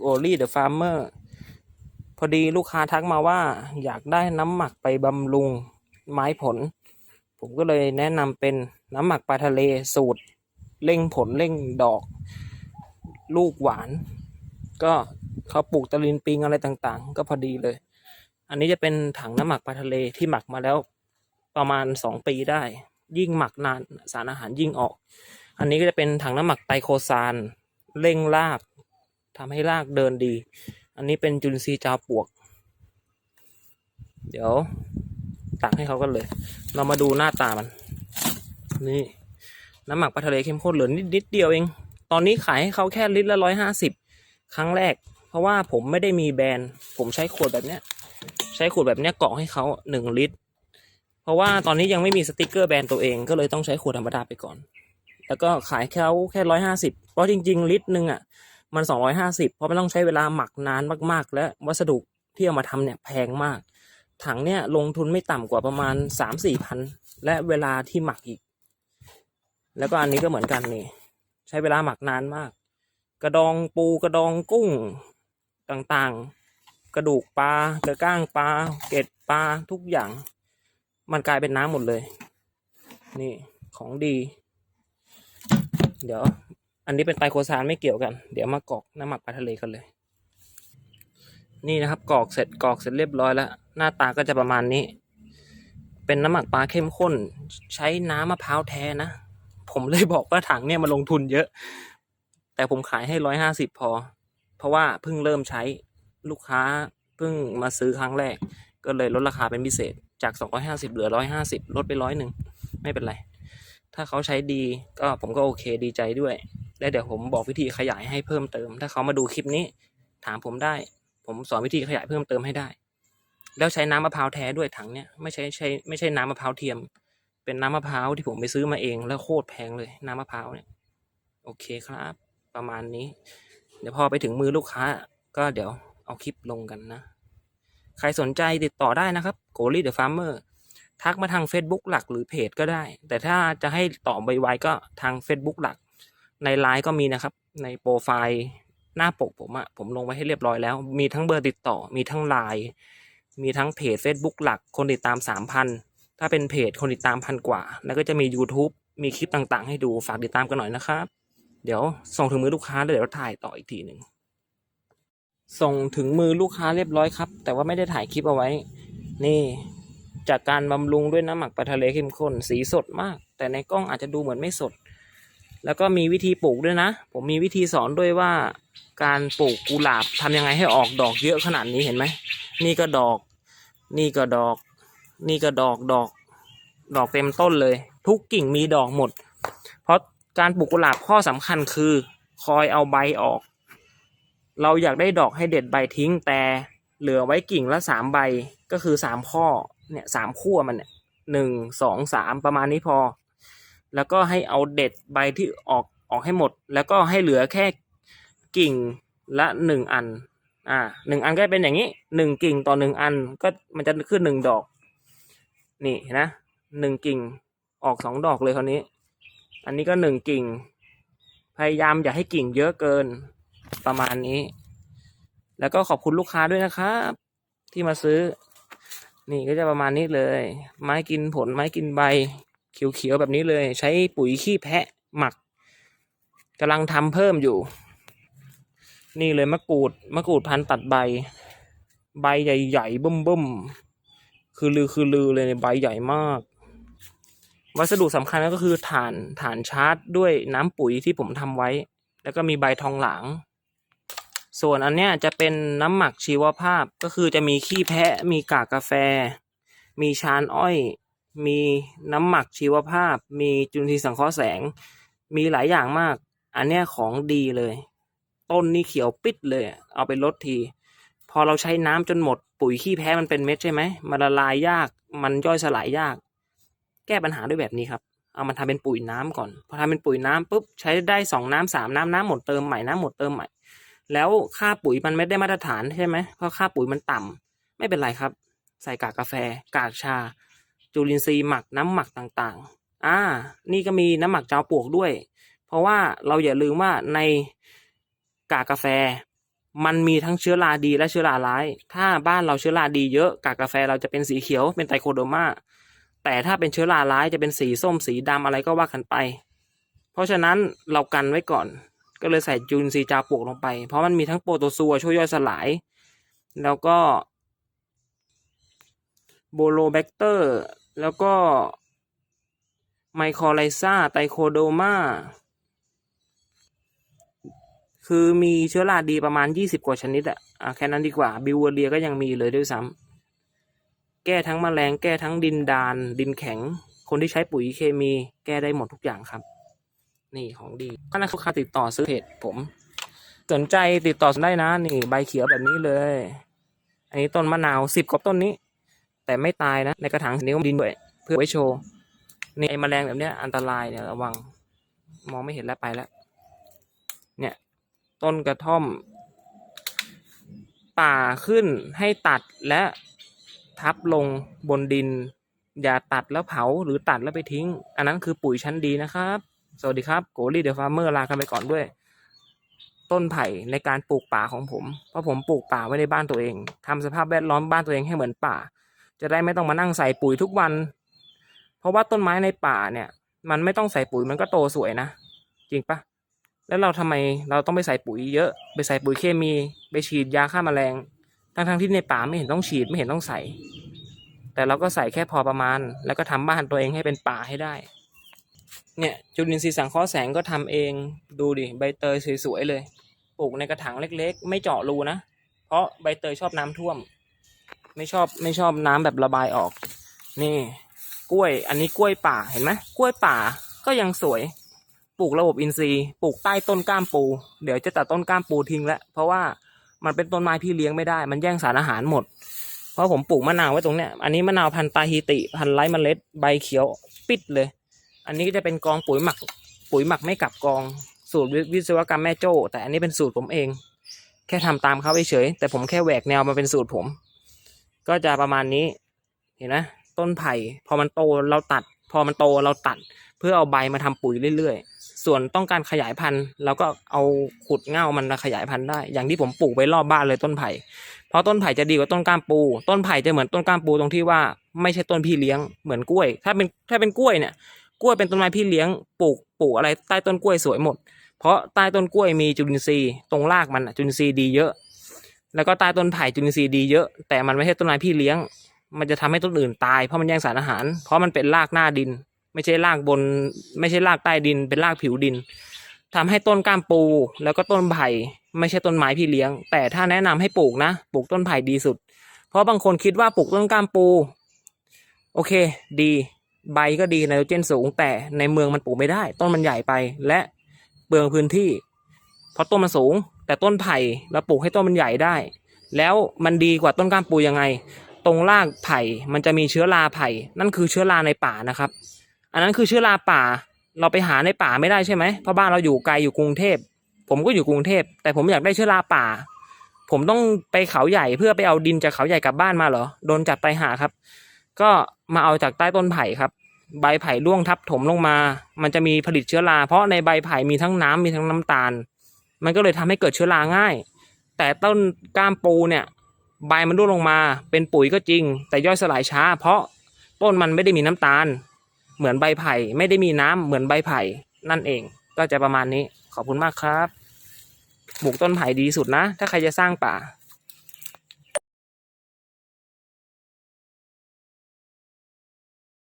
โอลี่เดอะฟาร์มเมอร์พอดีลูกค้าทักมาว่า อยากได้น้ำหมักไปบำรุงไม้ผล ผมก็เลยแนะนำเป็นน้ำหมักปลาทะเลสูตรเร่งผลเร่งดอก ลูกหวาน ก็เขาปลูกตะลินปิงอะไรต่างๆ ก็พอดีเลย อันนี้จะเป็นถังน้ำหมักปลาทะเลที่หมักมาแล้วประมาณสองปีได้ ยิ่งหมักนานสารอาหารยิ่งออก อันนี้ก็จะเป็นถังน้ำหมักไตรโคซานเร่งราก ทำให้รากเดินดี อันนี้เป็นจุลินทรีย์จาวปวก เดี๋ยว ตักให้เขากันเลย เรามาดูหน้าตามัน นี่น้ำหมักปลาทะเลเข้มข้นเหลือนิดนิดเดียวเอง ตอนนี้ขายให้เขาแค่ลิตรละร้อยห้าสิบครั้งแรก เพราะว่าผมไม่ได้มีแบรนด์ ผมใช้ขวดแบบเนี้ย ใช้ขวดแบบเนี้ยกรอกให้เขาหนึ่งลิตร เพราะว่าตอนนี้ยังไม่มีสติกเกอร์แบรนด์ตัวเองก็เลยต้องใช้ขวดธรรมดาไปก่อน แล้วก็ขายแค่แค่ร้อยห้าสิบเพราะจริง ๆ ลิตรหนึ่งอะ มันสองร้อยห้าสิบเพราะมันต้องใช้เวลาหมักนานมากๆ และวัสดุที่เอามาทำเนี่ยแพงมาก ถังเนี่ยลงทุนไม่ต่ำกว่าประมาณสามสี่พันและเวลาที่หมักอีก แล้วก็อันนี้ก็เหมือนกันนี่ ใช้เวลาหมักนานมาก กระดองปูกระดองกุ้งต่างๆ กระดูกปลากระก้างปลาเกล็ดปลาทุกอย่าง มันกลายเป็นน้ำหมดเลย นี่ของดี เดี๋ยว อันนี้เป็นไตโคซานไม่เกี่ยวกัน เดี๋ยวมากรอกน้ำหมักปลาทะเลกันเลย นี่นะครับกรอกเสร็จกรอกเสร็จเรียบร้อยแล้ว หน้าตาก็จะประมาณนี้ เป็นน้ำหมักปลาเข้มข้น ใช้น้ำมะพร้าวแท้นะ ผมเลยบอกว่าถังเนี่ยมันลงทุนเยอะ แต่ผมขายให้ร้อยห้าสิบพอ เพราะว่าเพิ่งเริ่มใช้ลูกค้าเพิ่งมาซื้อครั้งแรก ก็เลยลดราคาเป็นพิเศษจากสองร้อยห้าสิบเหลือร้อยห้าสิบลดไปร้อยหนึ่งไม่เป็นไร ถ้าเขาใช้ดีก็ผมก็โอเคดีใจด้วย และเดี๋ยวผมบอกวิธีขยายให้เพิ่มเติม ถ้าเขามาดูคลิปนี้ ถามผมได้ ผมสอนวิธีขยายเพิ่มเติมให้ได้ แล้วใช้น้ำมะพร้าวแท้ด้วยถังเนี้ยไม่ใช่ใช้ไม่ใช่น้ำมะพร้าวเทียม เป็นน้ำมะพร้าวที่ผมไปซื้อมาเองแล้วโคตรแพงเลยน้ำมะพร้าวเนี่ยโอเคครับ ประมาณนี้ เดี๋ยวพอไปถึงมือลูกค้า ก็เดี๋ยวเอาคลิปลงกันนะ ใครสนใจติดต่อได้นะครับโกลี่เดอะฟาร์มเมอร์ทักมาทาง Facebook หลักหรือเพจก็ได้ แต่ถ้าจะให้ต่อไวๆก็ทาง Facebook หลัก ในไลน์ก็มีนะครับ ในโปรไฟล์หน้าปกผมอะผมลงไว้ให้เรียบร้อยแล้ว มีทั้งเบอร์ติดต่อ มีทั้งไลน์มีทั้งเพจ Facebook หลักคนติดตาม 3,000 ถ้าเป็นเพจคนติดตามพันกว่า แล้วก็จะมี YouTube มีคลิปต่างๆ ให้ดูฝากติดตามกันหน่อยนะครับ เดี๋ยวส่งถึงมือลูกค้าแล้วเดี๋ยวถ่ายต่ออีกทีหนึ่งส่งถึงมือลูกค้าเรียบร้อยครับ แต่ว่าไม่ได้ถ่ายคลิปเอาไว้ นี่จากการบำรุงด้วยน้ำหมักปลาทะเลเข้มข้นสีสดมาก แต่ในกล้องอาจจะดูเหมือนไม่สด แล้วก็มีวิธีปลูกด้วยนะ ผมมีวิธีสอนด้วยว่าการปลูกกุหลาบทำยังไงให้ออกดอกเยอะขนาดนี้เห็นไหม นี่ก็ดอก นี่ก็ดอก นี่ก็ดอกดอก ดอกเต็มต้นเลย ทุกกิ่งมีดอกหมด เพราะการปลูกกุหลาบข้อสำคัญคือ คอยเอาใบออก เราอยากได้ดอกให้เด็ดใบทิ้งแต่เหลือไว้กิ่งละสามใบก็คือสามข้อเนี่ยสามขั้วมันเนี่ยหนึ่งสองสามประมาณนี้พอ แล้วก็ให้เอาเด็ดใบที่ออกออกให้หมด แล้วก็ให้เหลือแค่กิ่งละหนึ่งอัน อ่าหนึ่งอันก็เป็นอย่างนี้หนึ่งกิ่งต่อหนึ่งอันก็มันจะขึ้นหนึ่งดอก นี่นะหนึ่งกิ่งออกสองดอกเลยคราวนี้ อันนี้ก็หนึ่งกิ่ง พยายามอย่าให้กิ่งเยอะเกินประมาณนี้ แล้วก็ขอบคุณลูกค้าด้วยนะครับ ที่มาซื้อ นี่ก็จะประมาณนี้เลย ไม้กินผลไม้กินใบ เขียวๆแบบนี้เลย ใช้ปุ๋ยขี้แพะหมักกำลังทำเพิ่มอยู่ นี่เลยมะกรูดมะกรูดพันตัดใบ ใบใหญ่ๆบึ้มๆคือลือคือลือเลยเนี่ยใบใหญ่มาก วัสดุสำคัญก็คือถ่านถ่านชาร์จด้วยน้ำปุ๋ยที่ผมทำไว้ แล้วก็มีใบทองหลางส่วนอันเนี้ยจะเป็นน้ำหมักชีวภาพก็คือจะมีขี้แพะ มีกากกาแฟ มีชานอ้อย มีน้ำหมักชีวภาพ มีจุลินทรีย์สังเคราะห์แสง มีหลายอย่างมาก อันเนี้ยของดีเลย ต้นนี่เขียวปิดเลยเอาไปลดที พอเราใช้น้ำจนหมด ปุ๋ยขี้แพ้มันเป็นเม็ดใช่ไหมมันละลายยากมันย่อยสลายยาก แก้ปัญหาด้วยแบบนี้ครับเอามาทำเป็นปุ๋ยน้ำก่อน พอทำเป็นปุ๋ยน้ำปุ๊บใช้ได้สองน้ำสามน้ำน้ำหมดเติมใหม่น้ำหมดเติมใหม่ แล้วค่าปุ๋ยมันไม่ได้มาตรฐานใช่ไหมเพราะค่าปุ๋ยมันต่ำไม่เป็นไรครับ ใส่กากกาแฟ กากชา จุลินทรีย์หมักน้ำหมักต่างๆ อ่า นี่ก็มีน้ำหมักจาวปลวกด้วย เพราะว่าเราอย่าลืมว่าในกากกาแฟ มันมีทั้งเชื้อราดีและเชื้อราร้าย ถ้าบ้านเราเชื้อราดีเยอะกากกาแฟเราจะเป็นสีเขียวเป็นไตโคโดมาแต่ถ้าเป็นเชื้อราร้ายจะเป็นสีส้มสีดำอะไรก็ว่ากันไป เพราะฉะนั้นเรากันไว้ก่อน ก็เลยใส่จุลินทรีย์จาปลวกลงไป เพราะมันมีทั้งโปรโตซัวช่วยย่อยสลาย แล้วก็โบโลแบคเตอร์ แล้วก็ไมโครไลซาไตโคโดมาคือมีเชื้อราดีประมาณยี่สิบกว่าชนิดอะอะแค่นั้นดีกว่า บิวเวเรียก็ยังมีเลยด้วยซ้ำแก้ทั้งแมลง แก้ทั้งดินดาน ดินแข็ง คนที่ใช้ปุ๋ยเคมี แก้ได้หมดทุกอย่างครับ นี่ของดีถ้านักค้าติดต่อซื้อเพจผม สนใจติดต่อได้นะ นี่ใบเขียวแบบนี้เลย อันนี้ต้นมะนาวสิบกว่าต้นนี้ แต่ไม่ตายนะ ในกระถางนิ้วดินด้วยเพื่อไว้โชว์นี่ไอ้แมลงแบบเนี้ยอันตรายเนี่ยระวัง มองไม่เห็นแล้วไปแล้ว เนี่ย ต้นกระท่อม ป่าขึ้นให้ตัดและทับลงบนดิน อย่าตัดแล้วเผาหรือตัดแล้วไปทิ้ง อันนั้นคือปุ๋ยชั้นดีนะครับ สวัสดีครับ โกลี่เดอะฟาร์เมอร์ลากันไปก่อนด้วย ต้นไผ่ในการปลูกป่าของผม เพราะผมปลูกป่าไว้ในบ้านตัวเองทำสภาพแวดล้อมบ้านตัวเองให้เหมือนป่า จะได้ไม่ต้องมานั่งใส่ปุ๋ยทุกวัน เพราะว่าต้นไม้ในป่าเนี่ย มันไม่ต้องใส่ปุ๋ยมันก็โตสวยนะ จริงปะแล้วเราทำไมเราต้องไปใส่ปุ๋ยเยอะ ไปใส่ปุ๋ยเคมี ไปฉีดยาฆ่าแมลง ทั้งทั้งๆที่ในป่าไม่เห็นต้องฉีดไม่เห็นต้องใส่ แต่เราก็ใส่แค่พอประมาณ แล้วก็ทำบ้านตัวเองให้เป็นป่าให้ได้ เนี่ยจุลินทรีย์สังเคราะห์แสงก็ทำเอง ดูดิใบเตยสวยๆเลย ปลูกในกระถางเล็ก ๆ ไม่เจาะรูนะ เพราะใบเตยชอบน้ำท่วม ไม่ชอบไม่ชอบน้ำแบบระบายออก นี่ กล้วย อันนี้กล้วยป่าเห็นไหมกล้วยป่าก็ยังสวย ปลูกระบบอินทรีย์ปลูกใต้ต้นก้ามปู เดี๋ยวจะตัดต้นก้ามปูทิ้งแล้วเพราะว่ามันเป็นต้นไม้พี่เลี้ยงไม่ได้ มันแย่งสารอาหารหมด เพราะผมปลูกมะนาวไว้ตรงเนี้ย อันนี้มะนาวพันธุ์ตาฮิติ พันธุ์ไร้เมล็ดใบเขียวปิดเลย อันนี้ก็จะเป็นกองปุ๋ยหมัก ปุ๋ยหมักไม่กลับกอง สูตรวิศวกรรมแม่โจ้แต่อันนี้เป็นสูตรผมเอง แค่ทำตามเขาเฉยแต่ผมแค่แหวกแนวมาเป็นสูตรผม ก็จะประมาณนี้ เห็นไหมต้นไผ่พอมันโตเราตัด พอมันโตเราตัด เพื่อเอาใบมาทำปุ๋ยเรื่อยๆ ส่วนต้องการขยายพันธุ์เราก็เอาขุดเง่ามันมาขยายพันธุ์ได้ อย่างที่ผมปลูกไว้รอบบ้านเลยต้นไผ่ เพราะต้นไผ่จะดีกว่าต้นก้ามปู ต้นไผ่จะเหมือนต้นก้ามปูตรงที่ว่าไม่ใช่ต้นพี่เลี้ยงเหมือนกล้วย ถ้าเป็นถ้าเป็นกล้วยเนี่ย กล้วยเป็นต้นไม้พี่เลี้ยงปลูกปลูกอะไรใต้ต้นกล้วยสวยหมด เพราะใต้ต้นกล้วยมีจุลินทรีย์ตรงรากมันจุลินทรีย์ดีเยอะ แล้วก็ใต้ต้นไผ่จุลินทรีย์ดีเยอะ แต่มันไม่ใช่ต้นไม้พี่เลี้ยง มันจะทำให้ต้นอื่นตายเพราะมันแย่งสารอาหาร เพราะมันเป็นรากหน้าดิน ไม่ใช่รากบน ไม่ใช่รากใต้ดิน เป็นรากผิวดินทำให้ต้นก้ามปู แล้วก็ต้นไผ่ไม่ใช่ต้นไม้พี่เลี้ยง แต่ถ้าแนะนำให้ปลูกนะ ปลูกต้นไผ่ดีสุด เพราะบางคนคิดว่าปลูกต้นก้ามปู โอเค ดี ใบก็ดีไนโตรเจนสูง แต่ในเมืองมันปลูกไม่ได้ ต้นมันใหญ่ไป และเปลืองพื้นที่ เพราะต้นมันสูง แต่ต้นไผ่เราปลูกให้ต้นมันใหญ่ได้ แล้วมันดีกว่าต้นก้ามปูยังไง ตรงรากไผ่มันจะมีเชื้อราไผ่ นั่นคือเชื้อราในป่านะครับ อันนั้นคือเชื้อราป่า เราไปหาในป่าไม่ได้ใช่ไหมเพราะบ้านเราอยู่ไกลอยู่กรุงเทพ ผมก็อยู่กรุงเทพ แต่ผมอยากได้เชื้อราป่า ผมต้องไปเขาใหญ่เพื่อไปเอาดินจากเขาใหญ่กลับบ้านมาเหรอ โดนจับไปหาครับ ก็มาเอาจากใต้ต้นไผ่ครับใบไผ่ร่วงทับถมลงมา มันจะมีผลิตเชื้อรา เพราะในใบไผ่มีทั้งน้ำมีทั้งน้ำตาล มันก็เลยทำให้เกิดเชื้อราง่าย แต่ต้นก้ามปูเนี่ยใบมันร่วงลงมา เป็นปุ๋ยก็จริง แต่ย่อยสลายช้า เพราะต้นมันไม่ได้มีน้ำตาล เหมือนใบไผ่ไม่ได้มีน้ำเหมือนใบไผ่นั่นเอง ก็จะประมาณนี้ขอบคุณมากครับปลูกต้นไผ่ดีสุดนะ ถ้าใครจะสร้างป่า